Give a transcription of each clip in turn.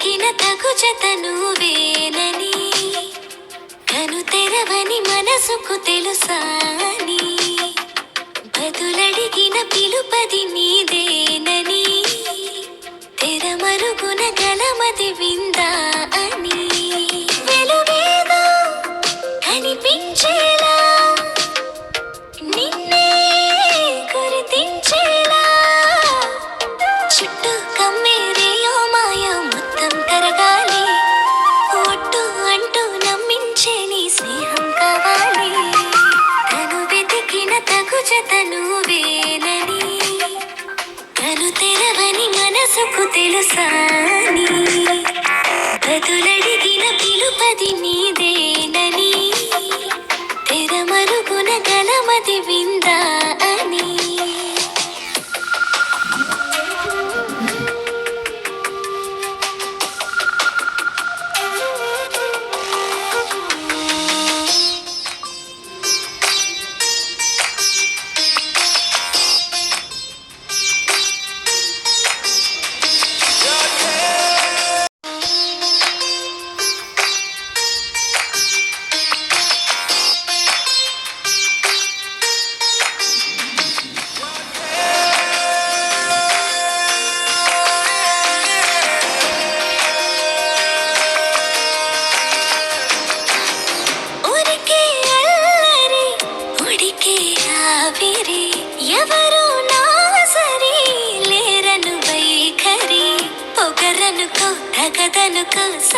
వెతికిన తగు జతను వేనని కను తెరవని మనసుకు తెలుసాని బదులడిగిన పిలుపది నీదేనని తెరమరుగున గలమది విందు తగు జతను వేనని తను తెరవని మనసుకు తెలుసాని బదులడిగిన పిలుపది నీదేనని తెరమరుగున గలమది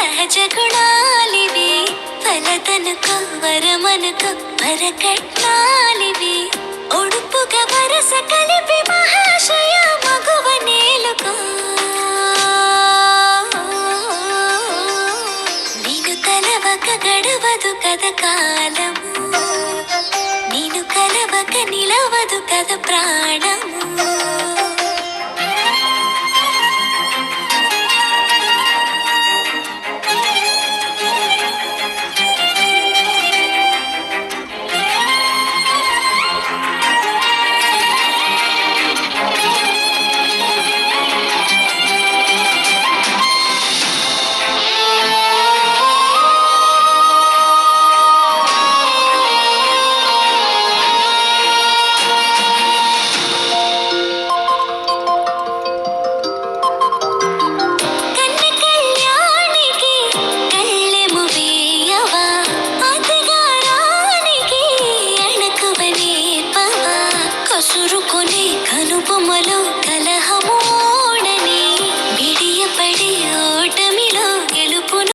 సహజ గుణాలివి ఫలదనుకో వరమనుకో పరకట్నాలివి ఒడుపుగా వరస కలిపి మహాశయ మగువ నేలుకో. నీకు తలవక గడవదు కథ కాలము. నేను కలవక నిలవదు కథ ప్రాణము.